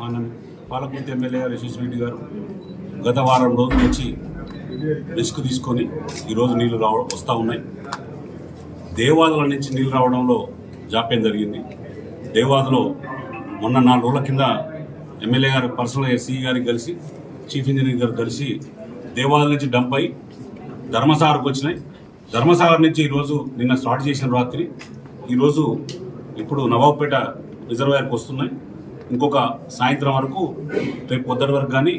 మన పాలకుర్తి ఎమ్మెల్యే యశస్వి రెడ్డి గారు గత వారం రోజుల నుంచి రిస్క్ తీసుకొని ఈరోజు నీళ్ళు రావ వస్తూ ఉన్నాయి. దేవాదుల నుంచి నీళ్ళు రావడంలో జాప్యం జరిగింది. దేవాదులో మొన్న నాలుగు రోజుల కింద ఎమ్మెల్యే గారు పర్సనల్ ఎస్సీ గారికి కలిసి చీఫ్ ఇంజనీర్ గారు కలిసి దేవాదుల నుంచి డంప్ అయి ధర్మసాగర్కి వచ్చినాయి. ధర్మసాగర్ నుంచి ఈరోజు నిన్న స్టార్ట్ చేసిన రాత్రి ఈరోజు ఇప్పుడు నవాబ్పేట రిజర్వాయర్కి వస్తున్నాయి. ఇంకొక సాయంత్రం వరకు రేపు పొద్దుటి వరకు కానీ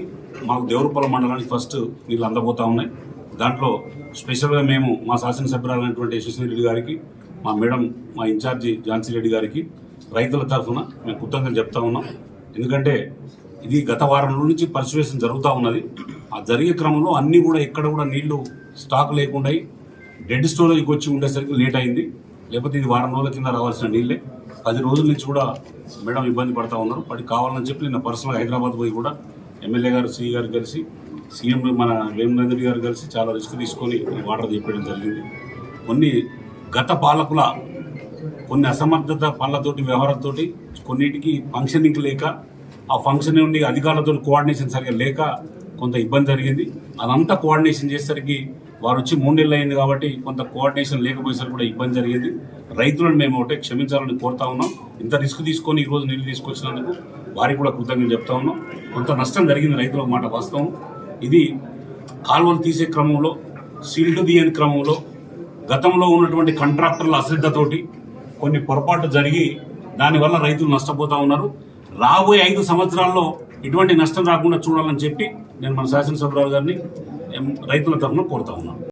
మాకు దేవరపల్లి మండలానికి ఫస్ట్ నీళ్ళు అందబోతా ఉన్నాయి. దాంట్లో స్పెషల్గా మేము మా శాసనసభ్యురాలైనటువంటి యశస్వి రెడ్డి గారికి మా మేడం మా ఇన్ఛార్జి ఝాన్సీ రెడ్డి గారికి రైతుల తరఫున మేము కృతజ్ఞతలు చెప్తా ఉన్నాం. ఎందుకంటే ఇది గత వారం నుంచి పరిశువేషన్ జరుగుతూ ఉన్నది. ఆ జరిగే క్రమంలో అన్నీ కూడా ఎక్కడ కూడా నీళ్ళు స్టాక్ లేకుండా డెడ్ స్టోరేజ్కి వచ్చి ఉండేసరికి లేట్ అయింది. లేకపోతే ఇది వారం రోజుల కింద రావాల్సిన నీళ్ళే. పది రోజుల నుంచి కూడా మేడం ఇబ్బంది పడతా ఉన్నారు. పడి కావాలని చెప్పి నిన్న పర్సనల్ హైదరాబాద్ పోయి కూడా ఎమ్మెల్యే గారు సిఈ గారు కలిసి సీఎం మన వేమరేంద్ర గారు కలిసి చాలా రిస్క్ తీసుకొని వాటర్ చెప్పడం జరిగింది. కొన్ని గత పాలకుల కొన్ని అసమర్థత పనులతోటి వ్యవహారంతోటి కొన్నిటికి ఫంక్షనింగ్ లేక ఆ ఫంక్షన్ ఉండి అధికారులతో కోఆర్డినేషన్ సరిగా లేక కొంత ఇబ్బంది జరిగింది. అదంతా కోఆర్డినేషన్ చేసేసరికి వారు వచ్చి మూడు నెలలు అయింది కాబట్టి కొంత కోఆర్డినేషన్ లేకపోయేసరికి కూడా ఇబ్బంది జరిగింది. రైతులను మేము ఒకటే క్షమించాలని కోరుతా ఉన్నాం. ఇంత రిస్క్ తీసుకొని ఈరోజు నీళ్ళు తీసుకొచ్చినందుకు వారికి కూడా కృతజ్ఞతలు చెప్తా ఉన్నాం. కొంత నష్టం జరిగింది రైతుల మాట వాస్తవం. ఇది కాలువలు తీసే క్రమంలో సీల్డ్ తీయని క్రమంలో గతంలో ఉన్నటువంటి కాంట్రాక్టర్ల అశ్రద్ధతోటి కొన్ని పొరపాట్లు జరిగి దానివల్ల రైతులు నష్టపోతా ఉన్నారు. రాబోయే ఐదు సంవత్సరాల్లో ఇటువంటి నష్టం రాకుండా చూడాలని చెప్పి నేను మన శాసనసభ్యురాలు గారిని రైతుల తరఫున కోరుతా ఉన్నాం.